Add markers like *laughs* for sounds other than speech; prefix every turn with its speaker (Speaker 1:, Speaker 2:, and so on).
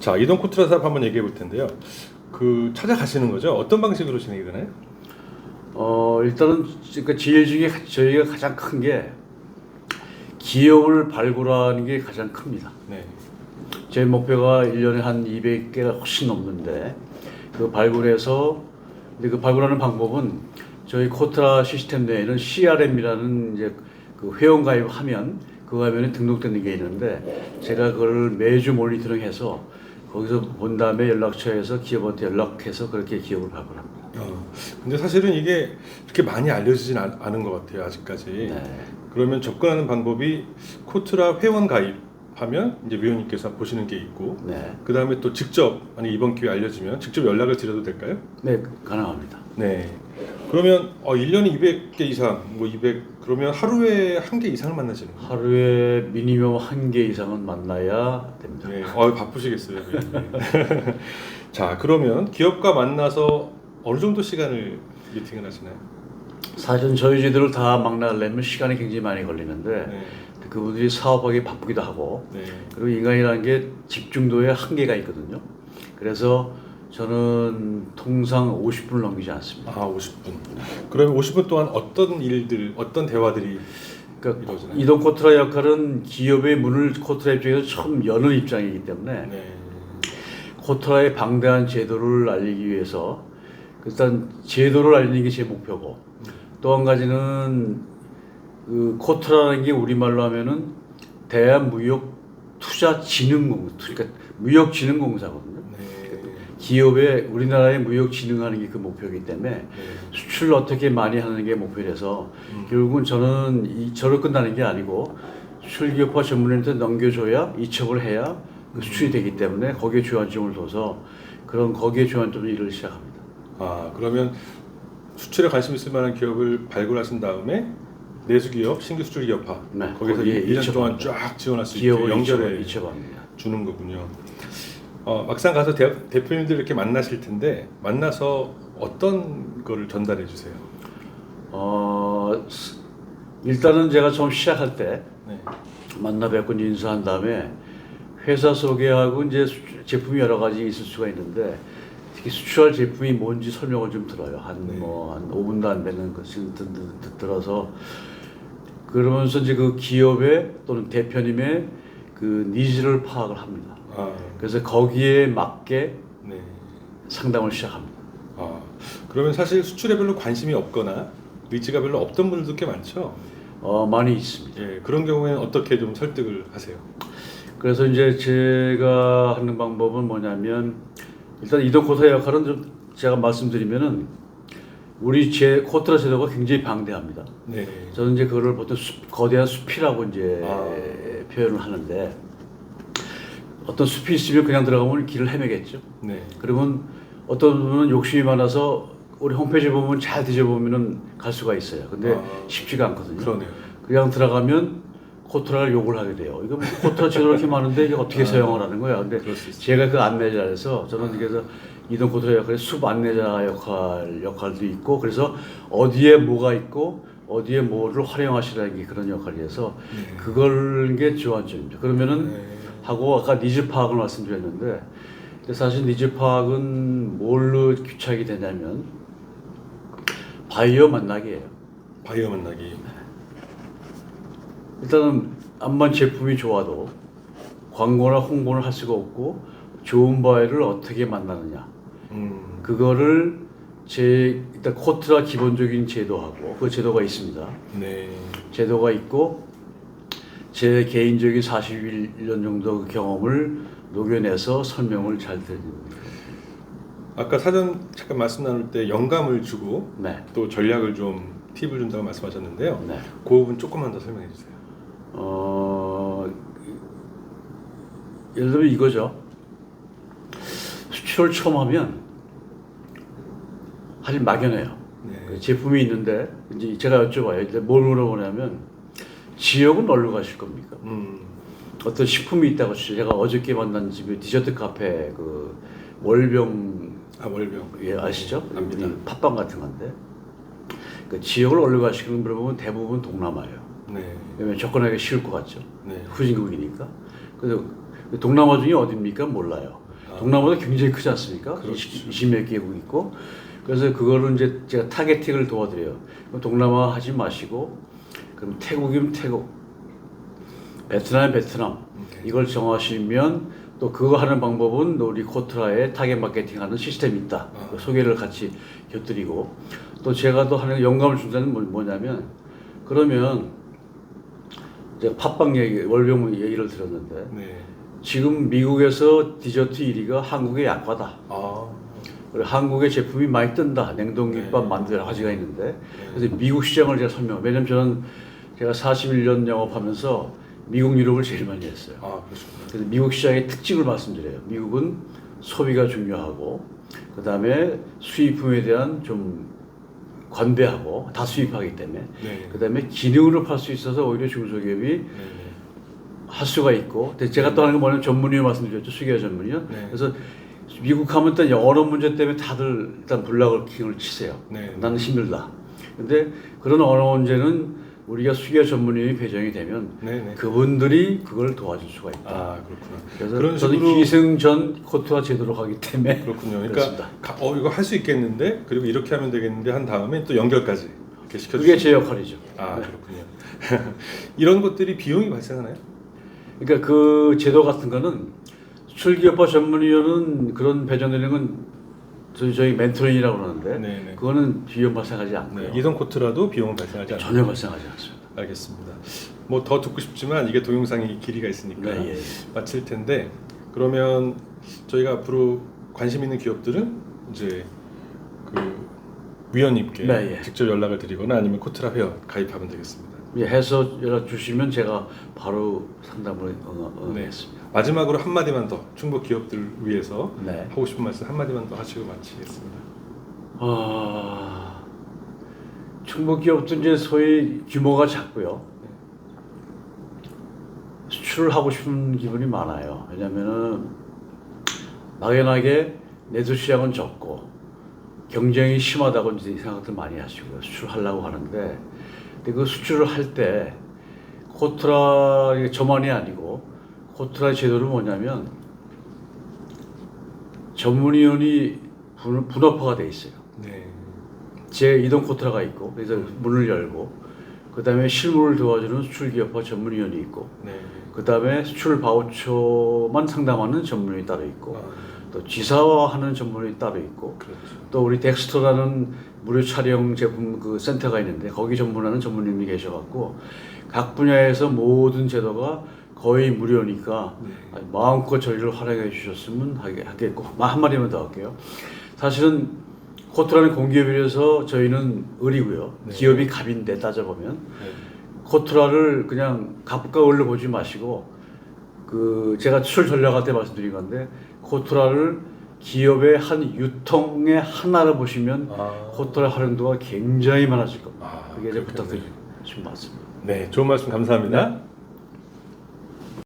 Speaker 1: 자 이동 코트라 사업 한번 얘기해 볼 텐데요. 그 찾아가시는 거죠? 어떤 방식으로 진행이 되나요?
Speaker 2: 어 일단은 그러니까 제일 중에 가- 저희가 가장 큰 게 기업을 발굴하는 게 가장 큽니다.
Speaker 1: 네.
Speaker 2: 제 목표가 1년에 한 200개가 훨씬 넘는데 그 발굴해서 근데 그 발굴하는 방법은 저희 코트라 시스템 내에는 CRM이라는 이제 그 회원 가입하면 그 화면에 등록되는 게 있는데 제가 그걸 매주 모니터링해서 거기서 본 다음에 연락처에서 기업한테 연락해서 그렇게 기업을 발굴합니다.
Speaker 1: 어, 근데 사실은 이게 그렇게 많이 알려지진 않, 않은 것 같아요 아직까지.
Speaker 2: 네.
Speaker 1: 그러면 접근하는 방법이 코트라 회원 가입하면 이제 위원님께서 보시는 게 있고
Speaker 2: 네.
Speaker 1: 그 다음에 또 직접 만약 이번 기회 알려지면 직접 연락을 드려도 될까요?
Speaker 2: 네, 가능합니다.
Speaker 1: 네. 그러면 어, 1년에 200개 이상, 뭐 200, 그러면 하루에 한 개 이상을 만나시는 거예요?
Speaker 2: 하루에 미니멈 한 개 이상은 만나야 됩니다.
Speaker 1: 네. 어, 바쁘시겠어요. 위원님. *laughs* 자, 그러면 기업과 만나서 어느 정도 시간을 미팅을 하시나요?
Speaker 2: 사실은 저희 제들을 다 막나려면 시간이 굉장히 많이 걸리는데
Speaker 1: 네.
Speaker 2: 그분들이 사업하기 바쁘기도 하고
Speaker 1: 네.
Speaker 2: 그리고 인간이라는 게 집중도에 한계가 있거든요. 그래서 저는 통상 50분을 넘기지 않습니다.
Speaker 1: 아, 50분. 그러면 50분 동안 어떤 일들, 어떤 대화들이
Speaker 2: 그러니까
Speaker 1: 이루어지나요?
Speaker 2: 이동 코트라 역할은 기업의 문을 코트라 입장에서 처음 여는 입장이기 때문에
Speaker 1: 네.
Speaker 2: 코트라의 방대한 제도를 알리기 위해서 일단 제도를 알리는 게 제 목표고 또 한 가지는 그 코트라는 게 우리말로 하면은 대한무역 투자진흥공사 그러니까 무역진흥공사거든요.
Speaker 1: 네.
Speaker 2: 기업의 우리나라의 무역 진흥하는 게 그 목표이기 때문에
Speaker 1: 네.
Speaker 2: 수출을 어떻게 많이 하는 게 목표라서
Speaker 1: 음.
Speaker 2: 결국은 저는 이 저로 끝나는 게 아니고 수출 기업화 전문인한테 넘겨줘야 이첩을 해야 그 수출이 되기 때문에 거기에 주안점을 둬서 그런 거기에 주안점을 일을 시작합니다.
Speaker 1: 아, 그러면 수출에 관심 있을 만한 기업을 발굴하신 다음에 내수 기업, 신규 수출 기업화
Speaker 2: 네,
Speaker 1: 거기서
Speaker 2: 거기에
Speaker 1: 1년 동안. 쫙 지원할 수 있게 연결해. 주는 거군요. 어, 막상 가서 대, 대표님들 이렇게 만나실 텐데 만나서 어떤 거를 전달해 주세요?
Speaker 2: 어 스- 일단은 제가 처음 시작할 때
Speaker 1: 네.
Speaker 2: 만나 뵙고 인사한 다음에 회사 소개하고 이제 수- 제품이 여러 가지 있을 수가 있는데 특히 수출할 제품이 뭔지 설명을 좀 들어요. 한
Speaker 1: 네.
Speaker 2: 뭐한 5분도 안 되는 것을 듣- 듣- 듣- 들어서 그러면서 이제 그 기업의 또는 대표님의 그 니즈를 파악을 합니다.
Speaker 1: 아,
Speaker 2: 그래서 거기에 맞게
Speaker 1: 네.
Speaker 2: 상담을 시작합니다.
Speaker 1: 아, 그러면 사실 수출에 별로 관심이 없거나 의지가 별로 없던 분들도 꽤 많죠.
Speaker 2: 어, 많이 있습니다.
Speaker 1: 예, 그런 경우에는 어떻게 좀 설득을 하세요?
Speaker 2: 그래서 이제 제가 하는 방법은 뭐냐면 일단 이동 코트의 역할은 좀 제가 말씀드리면은 우리 제 코트라 제도가 굉장히 방대합니다.
Speaker 1: 네.
Speaker 2: 저는 이제 그거를 보통 숲, 거대한 숲이라고 이제
Speaker 1: 아.
Speaker 2: 표현을 하는데 어떤 숲이 있으면 그냥 들어가면 길을 헤매겠죠.
Speaker 1: 네.
Speaker 2: 그러면 어떤 분은 욕심이 많아서 우리 홈페이지 보면 잘 뒤져보면은 갈 수가 있어요. 근데
Speaker 1: 아.
Speaker 2: 쉽지가 않거든요.
Speaker 1: 그러네요.
Speaker 2: 그냥 들어가면 코트라를 욕을 하게 돼요. 이거 뭐 코트라 제도 이렇게 많은데 이게 어떻게 사용을 하는 거야? 근데. 제가 그 안내자라서 저는 그래서 이동 코트라 역할에 숲 안내자 역할 역할도 있고 그래서 어디에 뭐가 있고 어디에 뭐를 활용하시라는 게 그런 역할이어서
Speaker 1: 네.
Speaker 2: 그걸 게 주안점입니다. 그러면은
Speaker 1: 네.
Speaker 2: 하고 아까 니즈 파악을 말씀드렸는데 사실 니즈 파악은 뭘로 규착이 되냐면 바이어 만나기예요.
Speaker 1: 바이오 만나기.
Speaker 2: 일단은 암만 제품이 좋아도 광고나 홍보를 할 수가 없고 좋은 바이를 어떻게 만나느냐
Speaker 1: 음.
Speaker 2: 그거를 제 일단 코트라 기본적인 제도하고 그 제도가 있습니다.
Speaker 1: 네.
Speaker 2: 제도가 있고 제 개인적인 41년 정도 그 경험을 녹여내서 설명을 잘 드립니다.
Speaker 1: 아까 사전 잠깐 말씀 나눌 때 영감을 주고
Speaker 2: 네.
Speaker 1: 또 전략을 좀 팁을 준다고 말씀하셨는데요.
Speaker 2: 네.
Speaker 1: 그 부분 조금만 더 설명해 주세요.
Speaker 2: 어, 예를 들면 이거죠. 수출을 처음 하면 사실 막연해요. 그
Speaker 1: 네.
Speaker 2: 제품이 있는데 이제 제가 여쭤봐요. 근데 뭘 물어보냐면 지역은 어디로 가실 겁니까?
Speaker 1: 음.
Speaker 2: 어떤 식품이 있다고 치죠. 제가 어저께 만난 집에 디저트 카페 그 월병
Speaker 1: 아 월병.
Speaker 2: 예 아시죠?
Speaker 1: 압니다.
Speaker 2: 이 팥빵 같은 건데 그 지역을 어디로 가시는 물어보면 대부분 동남아예요.
Speaker 1: 네.
Speaker 2: 왜냐면 접근하기 쉬울 것 같죠.
Speaker 1: 네.
Speaker 2: 후진국이니까. 그래서 동남아 중에 어디입니까? 몰라요.
Speaker 1: 아.
Speaker 2: 동남아도 굉장히 크지 않습니까?
Speaker 1: 그렇죠.
Speaker 2: 20, 몇 개국 있고. 그래서 그거를 이제 제가 타겟팅을 도와드려요. 동남아 하지 마시고, 그럼 태국이면 태국, 베트남이면 베트남.
Speaker 1: 네.
Speaker 2: 이걸 정하시면 또 그거 하는 방법은 우리 코트라에 타겟 마케팅하는 시스템이 있다.
Speaker 1: 아.
Speaker 2: 그 소개를 같이 곁들이고 또 제가 또 하는 영감을 준다는 건 뭐냐면 그러면 이제 팟빵 얘기, 월병 얘기를 들었는데
Speaker 1: 네.
Speaker 2: 지금 미국에서 디저트 1위가 한국의 약과다.
Speaker 1: 아.
Speaker 2: 그리고 한국의 제품이 많이 뜬다. 냉동김밥
Speaker 1: 네.
Speaker 2: 만두 여러 가지가 있는데 그래서 미국 시장을 제가 설명. 왜냐면 저는 제가 41년 영업하면서 미국 유럽을 제일 많이 했어요.
Speaker 1: 아, 그렇습니다.
Speaker 2: 그래서 미국 시장의 특징을 말씀드려요. 미국은 소비가 중요하고 그 다음에 수입품에 대한 좀 관대하고 다 수입하기 때문에
Speaker 1: 네.
Speaker 2: 그 다음에 기능으로 팔 수 있어서 오히려 중소기업이
Speaker 1: 네.
Speaker 2: 할 수가 있고 근데 제가 또 하는 건 뭐냐면 전문의로 말씀드렸죠 수기업 전문의요
Speaker 1: 네.
Speaker 2: 그래서 미국 하면 일단 언어 문제 때문에 다들 일단 블락킹을 치세요
Speaker 1: 네.
Speaker 2: 나는 힘들다 근데 그런 언어 문제는 우리가 수기업 전문의이 배정이 되면
Speaker 1: 네. 네.
Speaker 2: 그분들이 그걸 도와줄 수가 있다
Speaker 1: 아, 그렇구나.
Speaker 2: 그래서
Speaker 1: 그런
Speaker 2: 저는
Speaker 1: 식으로
Speaker 2: 기승전 코트와 제도로 가기 때문에
Speaker 1: 그렇군요. 그러니까. 가- 어 이거 할 수 있겠는데 그리고 이렇게 하면 되겠는데 한 다음에 또 연결까지 이렇게 시켜
Speaker 2: 그게 제 역할이죠.
Speaker 1: 아,
Speaker 2: 네.
Speaker 1: 그렇군요. *laughs* 이런 것들이 비용이 발생하나요?
Speaker 2: 그러니까 그 제도 같은 거는 수출기업화 전문위원은 그런 배정되는 건 저희 저희 멘토링이라고 그러는데
Speaker 1: 네, 네.
Speaker 2: 그거는 비용 발생하지 않고요.
Speaker 1: 네. 이동 코트라도 비용은 발생하지 않아요.
Speaker 2: 전혀 발생하지 않습니다.
Speaker 1: 알겠습니다. 뭐 더 듣고 싶지만 이게 동영상이 길이가 있으니까
Speaker 2: 네, 예.
Speaker 1: 마칠 텐데 그러면 저희가 앞으로 관심 있는 기업들은 이제 그 위원님께
Speaker 2: 네, 예.
Speaker 1: 직접 연락을 드리거나 아니면 코트라 회원 가입하면 되겠습니다.
Speaker 2: 예, 해서 연락 주시면 제가 바로 상담을
Speaker 1: 네.
Speaker 2: 응하겠습니다.
Speaker 1: 마지막으로 한 마디만 더 충북 기업들 위해서
Speaker 2: 네.
Speaker 1: 하고 싶은 말씀 한 마디만 더 하시고 마치겠습니다.
Speaker 2: 아, 충북 기업도 이제 소위 규모가 작고요. 수출을 하고 싶은 기분이 많아요. 왜냐면은 막연하게 내수 시장은 적고 경쟁이 심하다고 이제 생각들 많이 하시고요. 수출하려고 하는데 근데 그 수출을 할 때 코트라 저만이 아니고 코트라 제도는 뭐냐면 전문위원이 분, 분업화가 돼 있어요.
Speaker 1: 네.
Speaker 2: 제 이동 코트라가 있고 그래서 문을 열고 그 다음에 실무를 도와주는 수출 기업화 전문위원이 있고
Speaker 1: 네.
Speaker 2: 그 다음에 수출 바우처만 상담하는 전문위원이 따로 있고
Speaker 1: 아,
Speaker 2: 또 지사화하는 전문위원이 따로 있고
Speaker 1: 그렇죠.
Speaker 2: 또 우리 덱스터라는 무료 촬영 제품 그 센터가 있는데 거기 전문하는 전문위원이 계셔갖고 각 분야에서 모든 제도가 거의 무료니까
Speaker 1: 네.
Speaker 2: 마음껏 저희를 활용해 주셨으면 하게- 하겠고 마- 한마디만 더 할게요. 사실은 코트라는 공기업이라서 저희는 을이고요.
Speaker 1: 네.
Speaker 2: 기업이 갑인데 따져보면
Speaker 1: 네.
Speaker 2: 코트라를 그냥 갑과 을로 보지 마시고 그 제가 수출 전략할 때 말씀드린 건데 코트라를 기업의 한 유통의 하나로 보시면
Speaker 1: 아.
Speaker 2: 코트라 활용도가 굉장히 많아질 겁니다.
Speaker 1: 아,
Speaker 2: 그게 이제. 부탁드리는 말씀입니다.
Speaker 1: 네, 좋은 말씀 감사합니다.